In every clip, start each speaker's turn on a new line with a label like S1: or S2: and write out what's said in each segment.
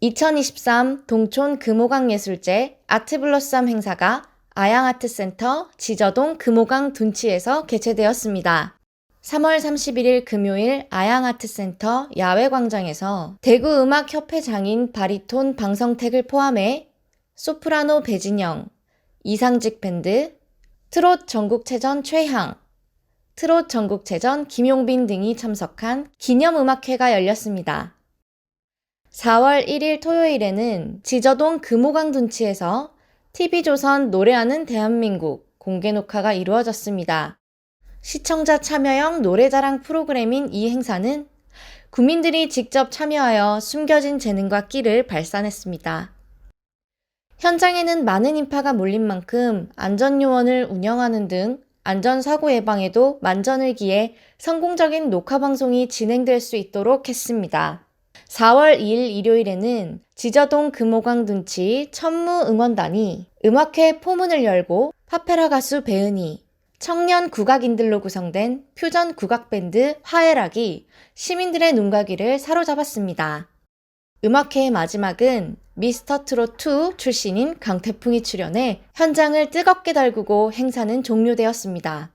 S1: 2023 동촌 금호강 예술제 아트블러썸 행사가 아양아트센터 지저동 금호강 둔치에서 개최되었습니다. 3월 31일 금요일 아양아트센터 야외광장에서 대구음악협회 장인 바리톤 방성택을 포함해 소프라노 배진영, 이상직 밴드, 트롯 전국체전 최향, 트롯 전국체전 김용빈 등이 참석한 기념음악회가 열렸습니다. 4월 1일 토요일에는 지저동 금호강 둔치에서 TV조선 노래하는 대한민국 공개 녹화가 이루어졌습니다. 시청자 참여형 노래자랑 프로그램인 이 행사는 국민들이 직접 참여하여 숨겨진 재능과 끼를 발산했습니다. 현장에는 많은 인파가 몰린 만큼 안전요원을 운영하는 등 안전사고 예방에도 만전을 기해 성공적인 녹화 방송이 진행될 수 있도록 했습니다. 4월 2일 일요일에는 지저동 금호강 둔치 천무 응원단이 음악회 포문을 열고 파페라 가수 배은희, 청년 국악인들로 구성된 퓨전 국악밴드 화해락이 시민들의 눈가귀를 사로잡았습니다. 음악회의 마지막은 미스터 트롯2 출신인 강태풍이 출연해 현장을 뜨겁게 달구고 행사는 종료되었습니다.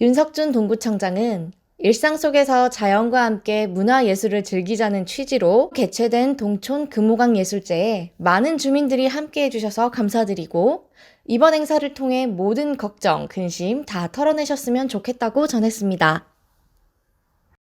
S1: 윤석준 동구청장은 일상 속에서 자연과 함께 문화예술을 즐기자는 취지로 개최된 동촌 금호강 예술제에 많은 주민들이 함께 해주셔서 감사드리고 이번 행사를 통해 모든 걱정, 근심 다 털어내셨으면 좋겠다고 전했습니다.